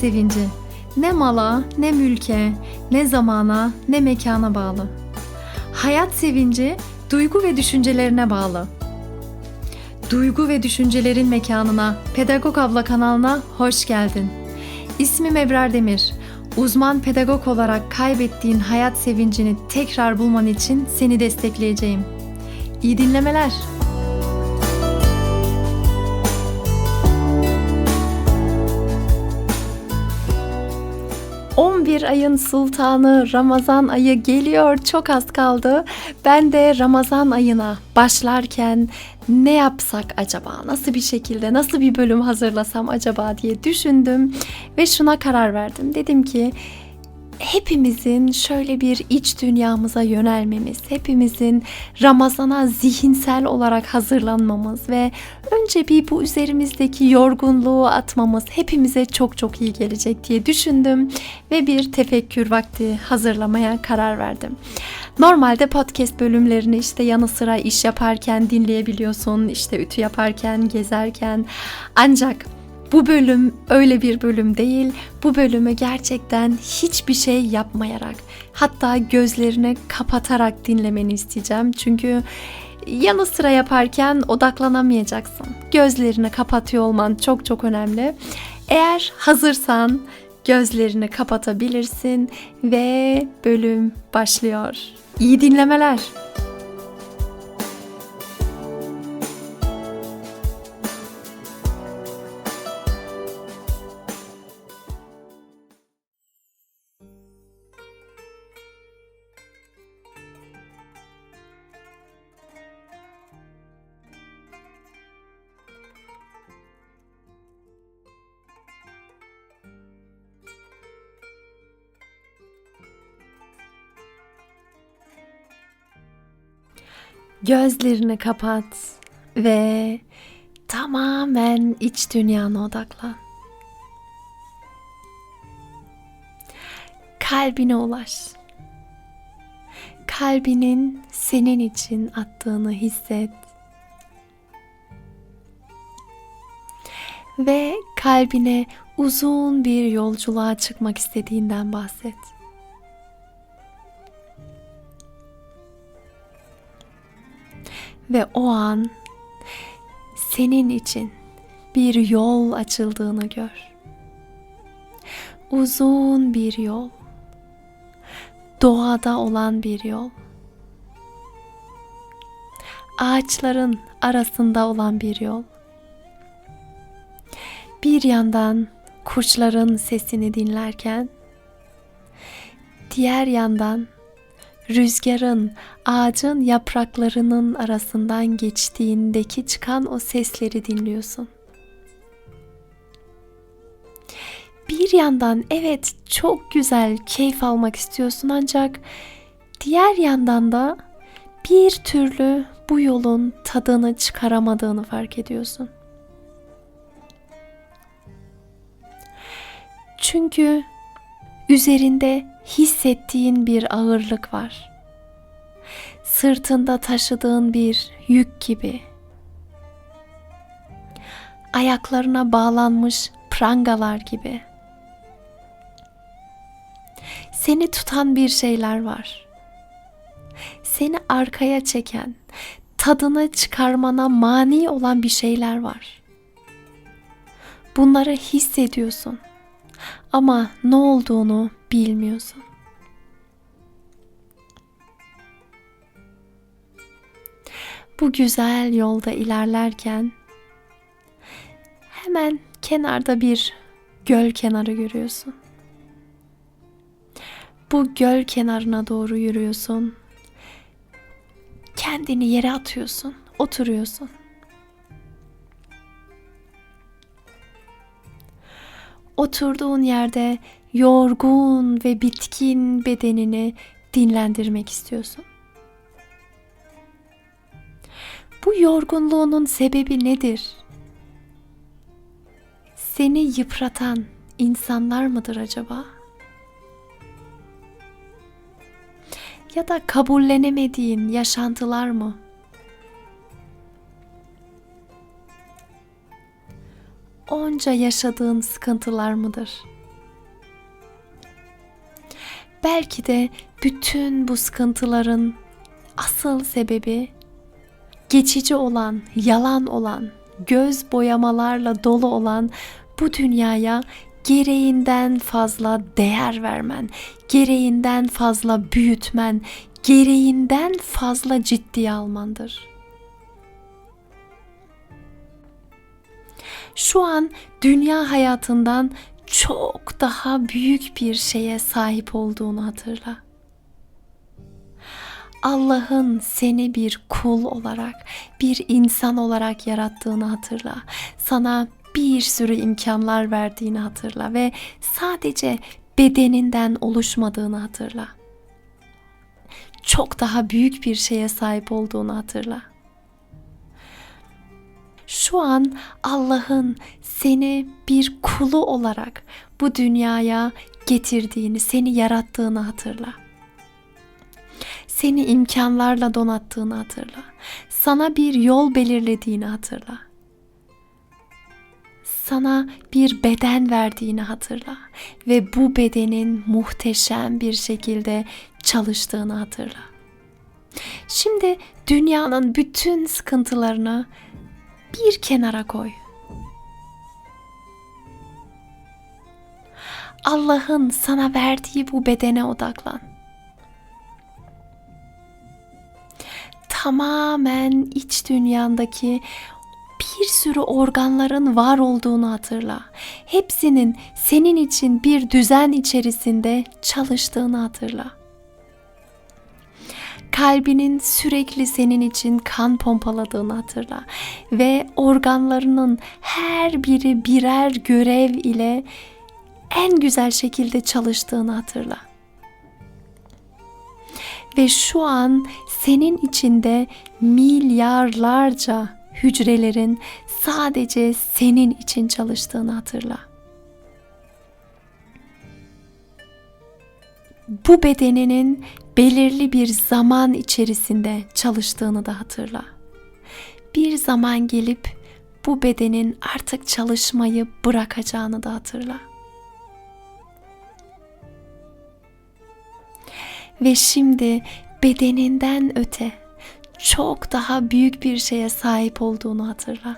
Sevinci ne mala, ne mülke, ne zamana, ne mekana bağlı. Hayat sevinci duygu ve düşüncelerine bağlı. Duygu ve düşüncelerin mekanına, Pedagog Abla kanalına hoş geldin. İsmim Ebrar Demir. Uzman pedagog olarak kaybettiğin hayat sevincini tekrar bulman için seni destekleyeceğim. İyi dinlemeler. 11 ayın sultanı Ramazan ayı geliyor. Çok az kaldı. Ben de Ramazan ayına başlarken ne yapsak acaba? Nasıl bir şekilde, nasıl bir bölüm hazırlasam acaba diye düşündüm ve şuna karar verdim. Dedim ki hepimizin şöyle bir iç dünyamıza yönelmemiz, hepimizin Ramazana zihinsel olarak hazırlanmamız ve önce bir bu üzerimizdeki yorgunluğu atmamız hepimize çok çok iyi gelecek diye düşündüm ve bir tefekkür vakti hazırlamaya karar verdim. Normalde podcast bölümlerini işte yanı sıra iş yaparken dinleyebiliyorsun, işte ütü yaparken, gezerken ancak bu bölüm öyle bir bölüm değil. Bu bölümü gerçekten hiçbir şey yapmayarak, hatta gözlerini kapatarak dinlemeni isteyeceğim. Çünkü yanı sıra yaparken odaklanamayacaksın. Gözlerini kapatıyor olman çok çok önemli. Eğer hazırsan gözlerini kapatabilirsin ve bölüm başlıyor. İyi dinlemeler. Gözlerini kapat ve tamamen iç dünyana odaklan. Kalbine ulaş. Kalbinin senin için attığını hisset. Ve kalbine uzun bir yolculuğa çıkmak istediğinden bahset. Ve o an senin için bir yol açıldığını gör. Uzun bir yol. Doğada olan bir yol. Ağaçların arasında olan bir yol. Bir yandan kuşların sesini dinlerken diğer yandan rüzgarın ağacın yapraklarının arasından geçtiğindeki çıkan o sesleri dinliyorsun. Bir yandan evet çok güzel keyif almak istiyorsun ancak diğer yandan da bir türlü bu yolun tadını çıkaramadığını fark ediyorsun. Çünkü üzerinde hissettiğin bir ağırlık var. Sırtında taşıdığın bir yük gibi. Ayaklarına bağlanmış prangalar gibi. Seni tutan bir şeyler var. Seni arkaya çeken, tadını çıkarmana mani olan bir şeyler var. Bunları hissediyorsun ama ne olduğunu bilmiyorsun. Bu güzel yolda ilerlerken hemen kenarda bir göl kenarı görüyorsun. Bu göl kenarına doğru yürüyorsun. Kendini yere atıyorsun, oturuyorsun. Oturduğun yerde yorgun ve bitkin bedenini dinlendirmek istiyorsun. Bu yorgunluğunun sebebi nedir? Seni yıpratan insanlar mıdır acaba? Ya da kabullenemediğin yaşantılar mı? onca yaşadığın sıkıntılar mıdır? Belki de bütün bu sıkıntıların asıl sebebi geçici olan, yalan olan, göz boyamalarla dolu olan bu dünyaya gereğinden fazla değer vermen, gereğinden fazla büyütmen, gereğinden fazla ciddiye almandır. Şu an dünya hayatından çok daha büyük bir şeye sahip olduğunu hatırla. Allah'ın seni bir kul olarak, bir insan olarak yarattığını hatırla. Sana bir sürü imkanlar verdiğini hatırla ve sadece bedeninden oluşmadığını hatırla. Çok daha büyük bir şeye sahip olduğunu hatırla. Şu an Allah'ın seni bir kulu olarak bu dünyaya getirdiğini, seni yarattığını hatırla. Seni imkanlarla donattığını hatırla. Sana bir yol belirlediğini hatırla sana bir beden verdiğini hatırla ve bu bedenin muhteşem bir şekilde çalıştığını hatırla. Şimdi dünyanın bütün sıkıntılarını bir kenara koy. Allah'ın sana verdiği bu bedene odaklan. Tamamen iç dünyandaki bir sürü organların var olduğunu hatırla. Hepsinin senin için bir düzen içerisinde çalıştığını hatırla. Kalbinin sürekli senin için kan pompaladığını hatırla ve organlarının her biri birer görev ile en güzel şekilde çalıştığını hatırla. Ve şu an senin içinde milyarlarca hücrelerin sadece senin için çalıştığını hatırla. Bu bedeninin belirli bir zaman içerisinde çalıştığını da hatırla. Bir zaman gelip bu bedenin artık çalışmayı bırakacağını da hatırla. Ve şimdi bedeninden öte çok daha büyük bir şeye sahip olduğunu hatırla.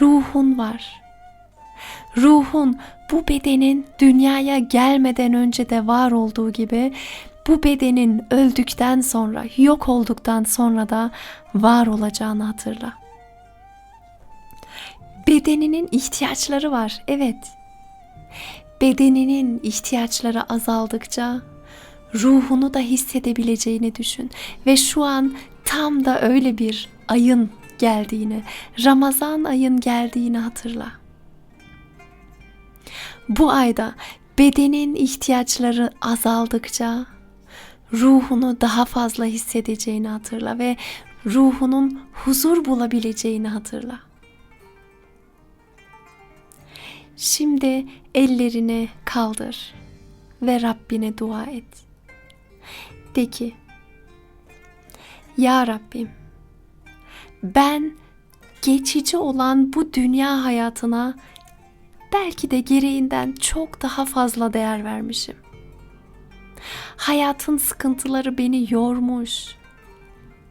Ruhun var. Ruhun bu bedenin dünyaya gelmeden önce de var olduğu gibi bu bedenin öldükten sonra, yok olduktan sonra da var olacağını hatırla. Bedeninin ihtiyaçları var. Evet. Bedeninin ihtiyaçları azaldıkça ruhunu da hissedebileceğini düşün ve şu an tam da öyle bir ayın geldiğini, Ramazan ayın geldiğini hatırla. Bu ayda bedenin ihtiyaçları azaldıkça ruhunu daha fazla hissedeceğini hatırla ve ruhunun huzur bulabileceğini hatırla. Şimdi ellerini kaldır ve Rabbine dua et. De ki, Ya Rabbim, ben geçici olan bu dünya hayatına belki de gereğinden çok daha fazla değer vermişim. Hayatın sıkıntıları beni yormuş.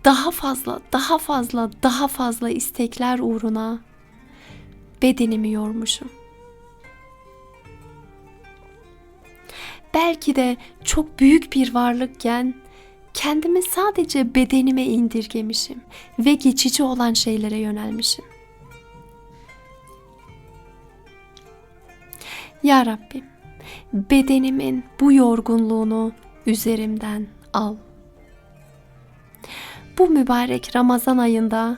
Daha fazla, daha fazla, daha fazla istekler uğruna bedenimi yormuşum. Belki de çok büyük bir varlıkken kendimi sadece bedenime indirgemişim ve geçici olan şeylere yönelmişim. Ya Rabbim, bedenimin bu yorgunluğunu üzerimden al. Bu mübarek Ramazan ayında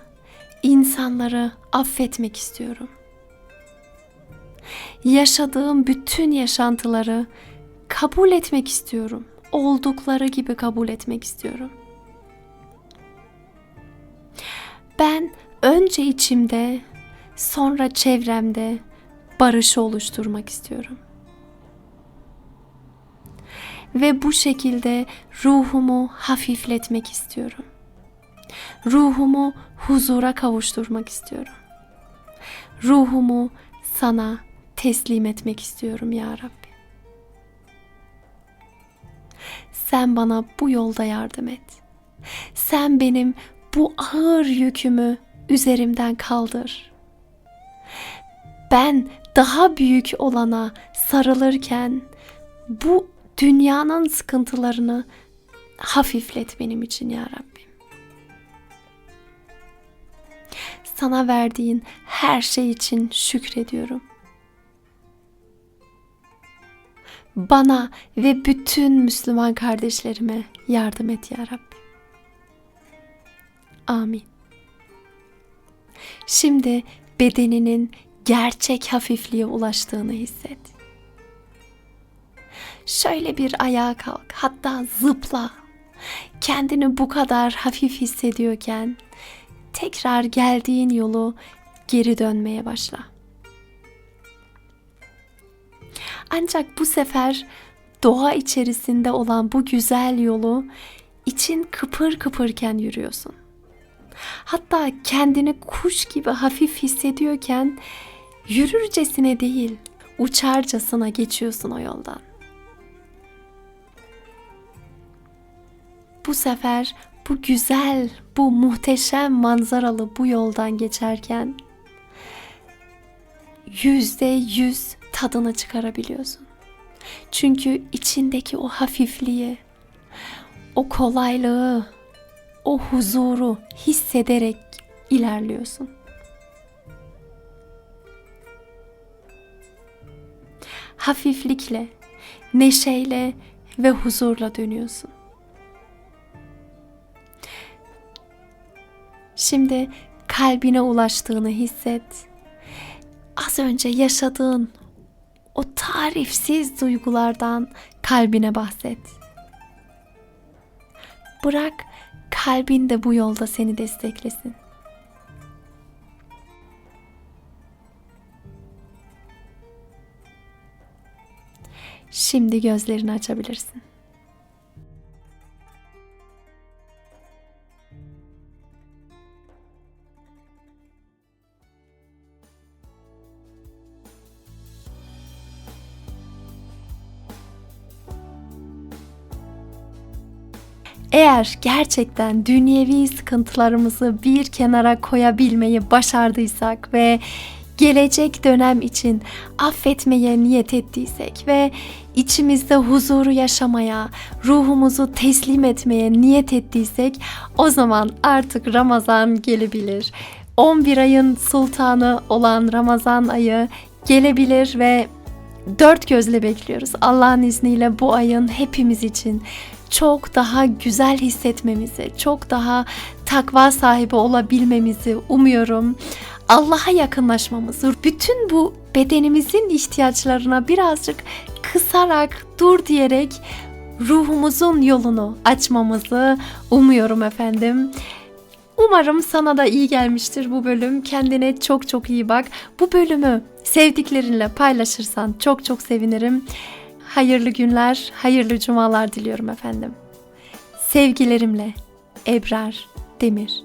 insanları affetmek istiyorum. Yaşadığım bütün yaşantıları kabul etmek istiyorum. Oldukları gibi kabul etmek istiyorum. Ben önce içimde, sonra çevremde barışı oluşturmak istiyorum. Ve bu şekilde ruhumu hafifletmek istiyorum. Ruhumu huzura kavuşturmak istiyorum. ruhumu sana teslim etmek istiyorum ya Rabbi. Sen bana bu yolda yardım et. Sen benim bu ağır yükümü üzerimden kaldır. Ben daha büyük olana sarılırken bu dünyanın sıkıntılarını hafiflet benim için ya Rabbim. Sana verdiğin her şey için şükrediyorum. Bana ve bütün Müslüman kardeşlerime yardım et ya Rabbi. Amin. Şimdi bedeninin gerçek hafifliğe ulaştığını hisset. Şöyle bir ayağa kalk, hatta zıpla. Kendini bu kadar hafif hissediyorken tekrar geldiğin yolu geri dönmeye başla. Ancak bu sefer doğa içerisinde olan bu güzel yolu için kıpır kıpırken yürüyorsun. Hatta kendini kuş gibi hafif hissediyorken yürürcesine değil, uçarcasına geçiyorsun o yoldan. Bu sefer bu güzel, bu muhteşem manzaralı bu yoldan geçerken yüzde yüz tadını çıkarabiliyorsun. Çünkü içindeki o hafifliği, o kolaylığı, o huzuru hissederek ilerliyorsun. Hafiflikle, neşeyle ve huzurla dönüyorsun. Şimdi kalbine ulaştığını hisset. Az önce yaşadığın o tarifsiz duygulardan kalbine bahset. Bırak kalbin de bu yolda seni desteklesin. Şimdi gözlerini açabilirsin. Eğer gerçekten dünyevi sıkıntılarımızı bir kenara koyabilmeyi başardıysak ve gelecek dönem için affetmeye niyet ettiysek ve içimizde huzuru yaşamaya, ruhumuzu teslim etmeye niyet ettiysek o zaman artık Ramazan gelebilir. 11 ayın sultanı olan Ramazan ayı gelebilir ve dört gözle bekliyoruz. Allah'ın izniyle bu ayın hepimiz için çok daha güzel hissetmemizi, çok daha takva sahibi olabilmemizi umuyorum. Allah'a yakınlaşmamızı, bütün bu bedenimizin ihtiyaçlarına birazcık kısarak, dur diyerek ruhumuzun yolunu açmamızı umuyorum efendim. Umarım sana da iyi gelmiştir bu bölüm. Kendine çok çok iyi bak. Bu bölümü sevdiklerinle paylaşırsan çok çok sevinirim. Hayırlı günler, hayırlı cumalar diliyorum efendim. Sevgilerimle Ebrar Demir